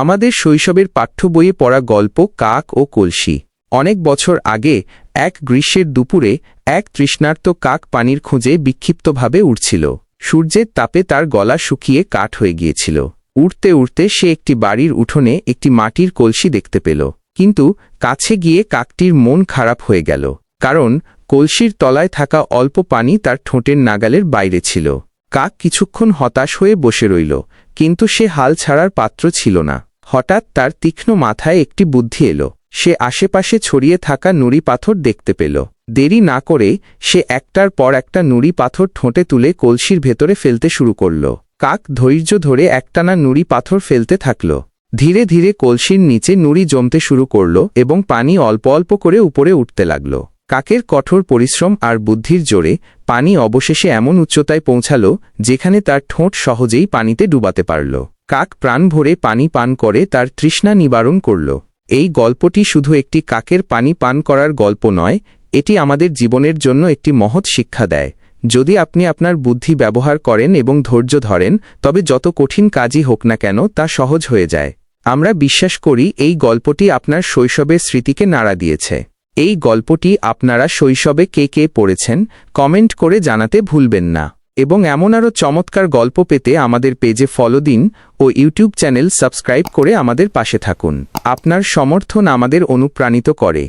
আমাদের শৈশবের পাঠ্য বইয়ে পড়া গল্প, কাক ও কলসি। অনেক বছর আগে এক গ্রীষ্মের দুপুরে এক তৃষ্ণার্ত কাক পানির খুঁজে বিক্ষিপ্তভাবে উড়ছিল। সূর্যের তাপে তার গলা শুকিয়ে কাঠ হয়ে গিয়েছিল। উড়তে উড়তে সে একটি বাড়ির উঠোনে একটি মাটির কলসি দেখতে পেল। কিন্তু কাছে গিয়ে কাকটির মন খারাপ হয়ে গেল। কারণ কলসির তলায় থাকা অল্প পানি তার ঠোঁটের নাগালের বাইরে ছিল। কাক কিছুক্ষণ হতাশ হয়ে বসে রইল, কিন্তু সে হাল ছাড়ার পাত্র ছিল না। হঠাৎ তার তীক্ষ্ণ মাথায় একটি বুদ্ধি এলো। সে আশেপাশে ছড়িয়ে থাকা নুড়ি পাথর দেখতে পেল। দেরি না করে সে একটার পর একটা নুড়ি পাথর ঠোঁটে তুলে কলসির ভেতরে ফেলতে শুরু করল। কাক ধৈর্য ধরে একটানা নুড়ি পাথর ফেলতে থাকল। ধীরে ধীরে কলসির নিচে নুড়ি জমতে শুরু করল এবং পানি অল্প অল্প করে উপরে উঠতে লাগল। কাকের কঠোর পরিশ্রম আর বুদ্ধির জোরে পানি অবশেষে এমন উচ্চতায় পৌঁছাল যেখানে তার ঠোঁট সহজেই পানিতে ডুবাতে পারল। কাক প্রাণ ভরে পানি পান করে তার তৃষ্ণা নিবারণ করল। এই গল্পটি শুধু একটি কাকের পানি পান করার গল্প নয়, এটি আমাদের জীবনের জন্য একটি মহৎ শিক্ষা দেয়। যদি আপনি আপনার বুদ্ধি ব্যবহার করেন এবং ধৈর্য ধরেন, তবে যত কঠিন কাজই হোক না কেন, তা সহজ হয়ে যায়। আমরা বিশ্বাস করি এই গল্পটি আপনার শৈশবের স্মৃতিকে নাড়া দিয়েছে। এই গল্পটি আপনারা শৈশবে কে কে পড়েছেন, কমেন্ট করে জানাতে ভুলবেন না। এবং এমন আরও চমৎকার গল্প পেতে আমাদের পেজে ফলো দিন ও ইউটিউব চ্যানেল সাবস্ক্রাইব করে আমাদের পাশে থাকুন। আপনার সমর্থন আমাদের অনুপ্রাণিত করে।